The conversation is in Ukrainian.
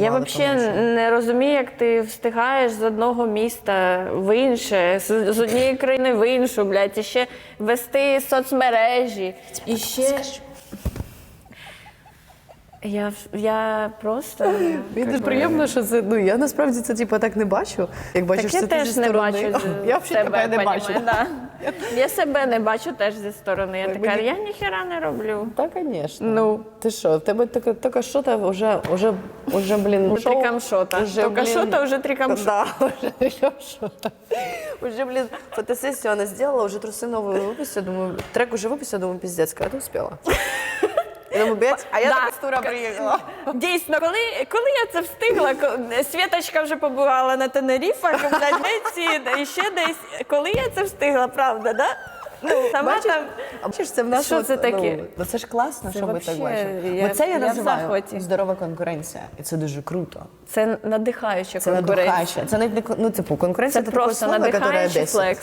Я взагалі не розумію, як ти встигаєш з одного міста в інше, з, з однієї країни в іншу, блядь, і ще вести соцмережі. І ще... Я, я просто... Мені дуже би, приємно, що це. Ну я насправді це типу так не бачу. Як бачиш, Так я це теж зі не сторони. бачу Я взагалі тебе не бачу. Да. Я себе не бачу теж зі сторони. Я Ой, така, мені- я ніхера не роблю. Та, звісно. Ну. Ти що, в тебе таке що то вже, вже, вже, блін, Уже шоу. трикамшота. Уже, Тільки блін, що то вже трикамшота. Да, уже трикамшота. Уже, блин, фотосессию она сделала, уже трусы новые выпустила. Думаю, трек уже выпустила, думаю, пиздец, когда ты успела? Я думаю, блядь, а я Да. так з тура приїхала. Дійсно, коли, коли я це встигла, ко- Світочка вже побувала на Тенеріфах, блядь, де ці, і ще десь. Коли я це встигла, правда, да? Ну, сама Бачиш, там. бачиш, це в нас Що от, це таке? Ну, ну, це ж класно, Це що ви так вообще, бачите. я- Оце я, я в називаю захваті. здорова конкуренція. І це дуже круто. Це надихаюча Це конкуренція. надихаюче. Це навіть не кон- ну, типу, конкуренція Це це просто слово, надихаючий 10. флекс.